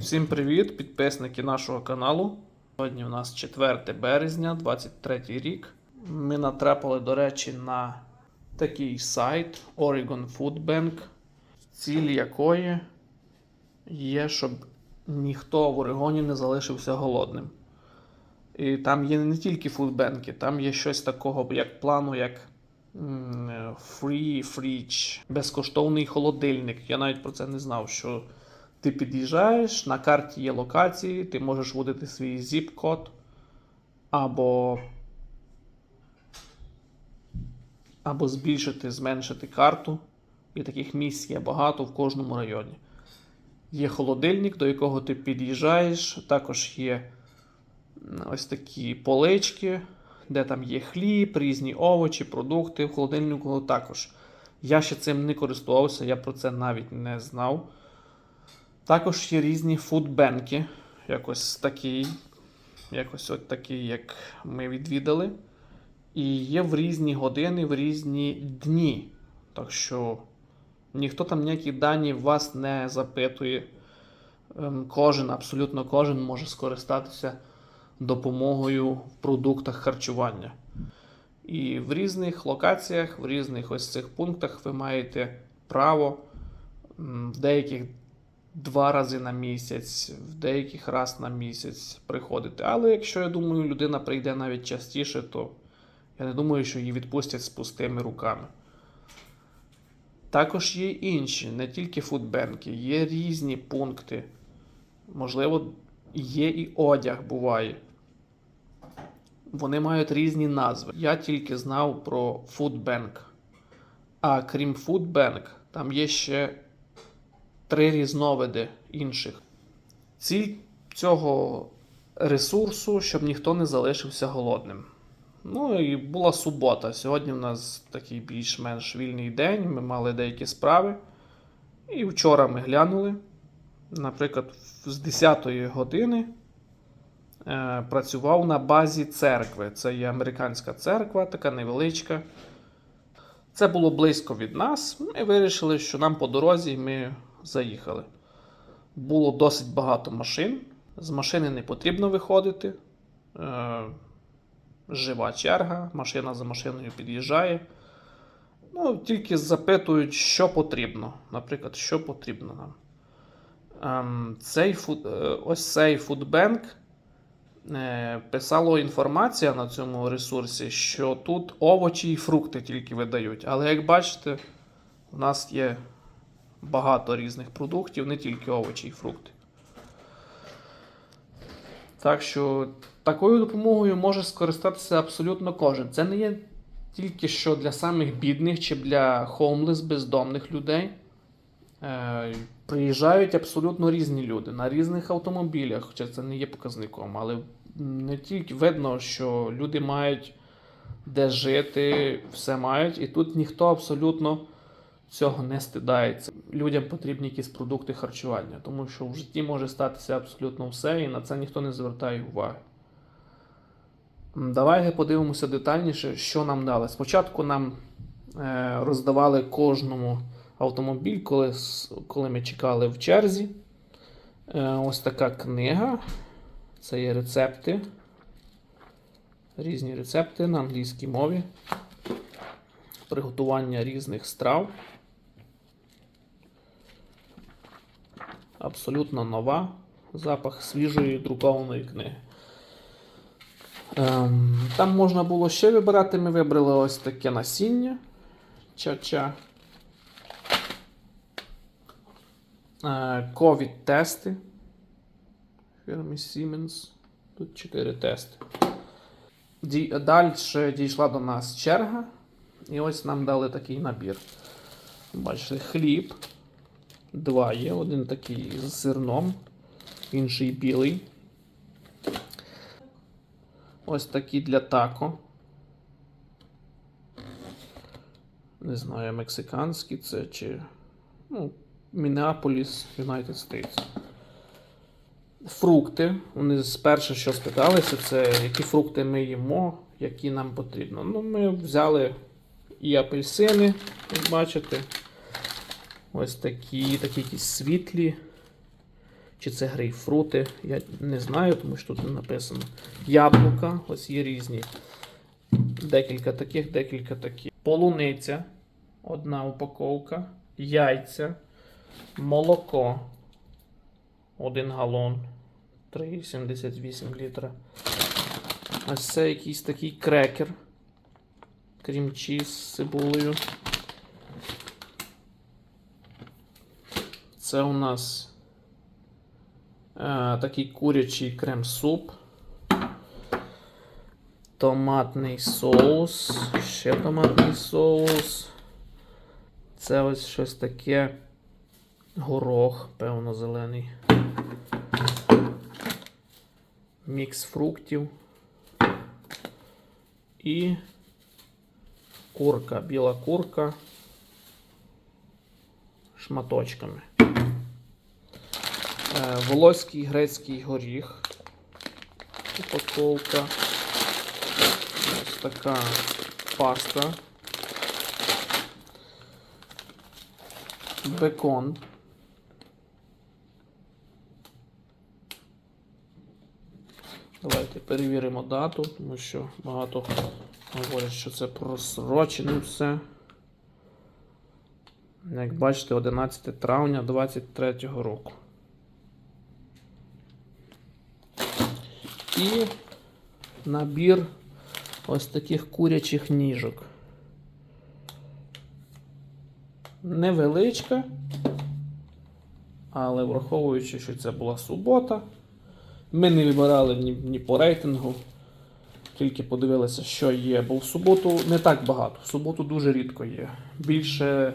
Всім привіт, підписники нашого каналу. Сьогодні у нас 4 березня, 23 рік. Ми натрапили, до речі, на такий сайт Oregon Food Bank, ціль якої є, щоб ніхто в Орегоні не залишився голодним. І там є не тільки фудбенки, там є щось такого, як плану, як е, Free Fridge, безкоштовний холодильник. Я навіть про це не знав, що ти під'їжджаєш, на карті є локації, ти можеш вводити свій zip-код або, або збільшити, зменшити карту. І таких місць є багато в кожному районі. Є холодильник, до якого ти під'їжджаєш, також є ось такі полички, де там є хліб, різні овочі, продукти в холодильнику також. Я ще цим не користувався, я про це навіть не знав. Також є різні фудбенки, якось такий, якось от такий, як ми відвідали. І є в різні години, в різні дні. Так що ніхто там ніякі дані вас не запитує. Ем, Кожен, абсолютно кожен може скористатися допомогою в продуктах харчування. І в різних локаціях, в різних ось цих пунктах ви маєте право в деяких два рази на місяць, в деяких раз на місяць приходити. Але якщо я думаю, людина прийде навіть частіше, то я не думаю, що її відпустять з пустими руками. Також є інші, не тільки фудбенки, є різні пункти. Можливо, є і одяг буває. Вони мають різні назви. Я тільки знав про Foodbank. А крім Foodbank, там є ще три різновиди інших. Ціль цього ресурсу, щоб ніхто не залишився голодним. Ну і була субота. Сьогодні в нас такий більш-менш вільний день. Ми мали деякі справи. І вчора ми глянули. Наприклад, з 10 години е, працював на базі церкви. Це є американська церква, така невеличка. Це було близько від нас. Ми вирішили, що нам по дорозі ми заїхали. Було досить багато машин. З машини не потрібно виходити. Е, жива черга, машина за машиною під'їжджає. Ну, тільки запитують, що потрібно. Наприклад, що потрібно нам. Ем, цей фуд, е, ось цей фудбенк е, писало інформація на цьому ресурсі, що тут овочі і фрукти тільки видають. Але як бачите, у нас є багато різних продуктів, не тільки овочі і фрукти. Так що такою допомогою може скористатися абсолютно кожен. Це не є тільки що для самих бідних чи для хоумлес, бездомних людей. Е, приїжджають абсолютно різні люди на різних автомобілях, хоча це не є показником, але не тільки видно, що люди мають де жити, все мають, і тут ніхто абсолютно цього не стидається. Людям потрібні якісь продукти харчування, тому що в житті може статися абсолютно все, і на це ніхто не звертає уваги. Давайте подивимося детальніше, що нам дали. Спочатку нам е, роздавали кожному автомобіль, коли, коли ми чекали в черзі. Е, ось така книга. Це є рецепти. Різні рецепти на англійській мові. Приготування різних страв. Абсолютно нова. Запах свіжої друкованої книги. Ем, там можна було ще вибирати. Ми вибрали ось таке насіння. Ча-ча. Е, Ковід-тести. Фірмі Siemens. Тут 4 тести. Далі дійшла до нас черга. І ось нам дали такий набір. Бачите, хліб. Два є. Один такий з зерном, інший білий. Ось такі для тако. Не знаю, мексиканські це чи. Ну, Мінеаполіс, United States. Фрукти. Вони спершу що спиталися, це які фрукти ми їмо, які нам потрібно. Ну, ми взяли і апельсини, як бачите. Ось такі, такі якісь світлі, чи це грейпфрути. Я не знаю, тому що тут не написано. Яблука, ось є різні. Декілька таких, декілька таких. Полуниця, одна упаковка, яйця, молоко, один галон, 3,78 літра. Ось це якийсь такий крекер. Крім чіз з цибулею. Це у нас е, такий курячий крем-суп. Томатний соус. Ще томатний соус. Це ось щось таке. Горох, певно, зелений. Мікс фруктів. І курка, біла курка шматочками. Е, Волоський грецький горіх. Упаковка. Ось така паста. Бекон. Давайте перевіримо дату, тому що багато говорять, що це просрочене все. Як бачите, 11 травня 2023 року. І набір ось таких курячих ніжок. Невеличка, але враховуючи, що це була субота, ми не вибирали ні, ні по рейтингу, тільки подивилися, що є. Бо в суботу не так багато. В суботу дуже рідко є. Більше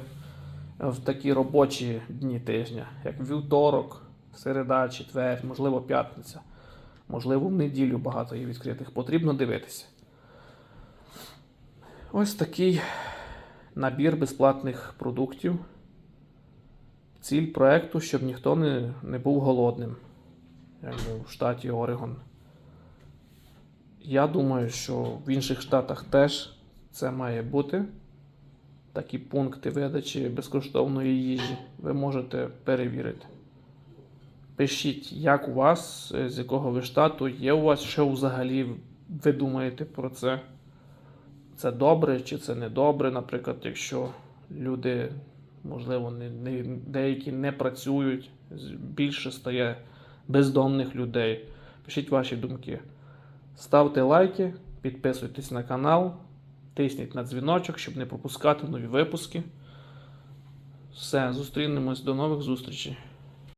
в такі робочі дні тижня, як вівторок, середа, четвер, можливо, п'ятниця. Можливо, в неділю багато є відкритих. Потрібно дивитися. Ось такий набір безплатних продуктів. Ціль проекту, щоб ніхто не, не був голодним, якби в штаті Орегон. Я думаю, що в інших штатах теж це має бути. Такі пункти видачі безкоштовної їжі ви можете перевірити. Пишіть, як у вас, е, з якого ви штату, є у вас, що взагалі ви думаєте про це. Це добре чи це не добре, наприклад, якщо люди, можливо, не, не, деякі не працюють, більше стає бездомних людей. Пишіть ваші думки. Ставте лайки, підписуйтесь на канал, тисніть на дзвіночок, щоб не пропускати нові випуски. Все, зустрінемось до нових зустрічей.